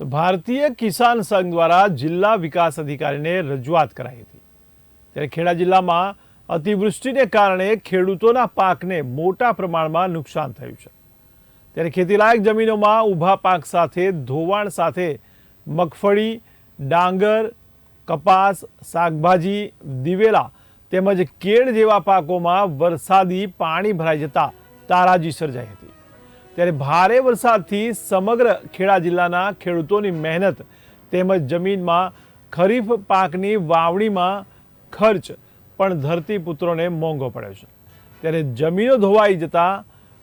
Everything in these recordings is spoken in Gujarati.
તો ભારતીય કિસાન સંઘ દ્વારા જિલ્લા વિકાસ અધિકારીને રજૂઆત કરાઈ હતી. ત્યારે ખેડા જિલ્લામાં અતિવૃષ્ટિને કારણે ખેડૂતોના પાકને મોટા પ્રમાણમાં નુકસાન થયું છે. ત્યારે ખેતીલાયક જમીનોમાં ઊભા પાક સાથે ધોવાણ સાથે મગફળી, ડાંગર, કપાસ, શાકભાજી, દિવેલા તેમજ કેળ જેવા પાકોમાં વરસાદી પાણી ભરાઈ જતા તારાજી સર્જાઈ હતી. ત્યારે ભારે વરસાદથી સમગ્ર ખેડા જિલ્લાના ખેડૂતોની મહેનત તેમજ જમીનમાં ખરીફ પાકની વાવણીમાં ખર્ચ પણ ધરતીપુત્રોને મોંઘો પડ્યો છે. ત્યારે જમીનો ધોવાઈ જતા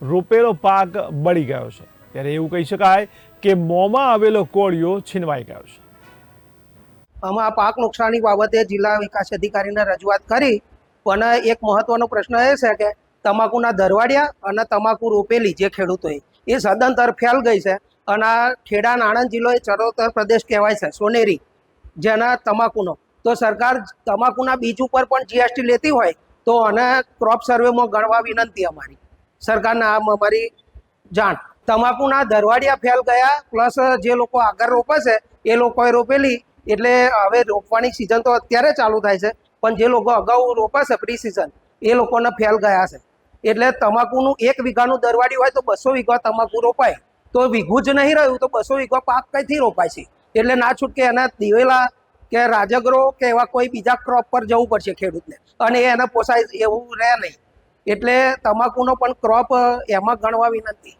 રોપેલો પાક બળી ગયો છે. ત્યારે એવું કહી શકાય કે મોંમાં આવેલો કોળિયો છીનવાઈ ગયો છે. આમાં આ પાક નુકસાની બાબતે જિલ્લા વિકાસ અધિકારીને રજૂઆત કરી, પણ એક મહત્વનો પ્રશ્ન એ છે કે તમાકુના દરવાડિયા અને તમાકુ રોપેલી જે ખેડૂતોએ. એ સદંતર ફેલ ગઈ છે અને આ ખેડા આણંદ જિલ્લો એ ચરોતર પ્રદેશ કહેવાય છે, સોનેરી, જેના તમાકુનો. તો સરકાર તમાકુના બીજ ઉપર પણ જીએસટી લેતી હોય તો અને ક્રોપ સર્વેમાં ગણવા વિનંતી અમારી. સરકારને આમ અમારી જાણ. તમાકુના દરવાડિયા ફેલ ગયા પ્લસ જે લોકો આગળ રોપે છે, એ લોકોએ રોપેલી, એટલે હવે રોપવાની સિઝન તો અત્યારે ચાલુ થાય છે, પણ જે લોકો અગાઉ રોપાશે પ્રી સિઝન એ લોકોને ફેલ ગયા છે. એટલે તમાકુનું એક વીઘાનું દરવાડી હોય તો બસો વીઘા તમાકુ રોપાય. તો વીઘું જ નહીં રહ્યું તો બસો વીઘા પાક કઈથી રોપાય છે? એટલે ના છૂટકે એના દિવેલા કે રાજગરો કે એવા કોઈ બીજા ક્રોપ પર જવું પડશે ખેડૂતને. અને એને પોસાય એવું રહે નહીં. એટલે તમાકુનો પણ ક્રોપ એમાં ગણવા વિનંતી.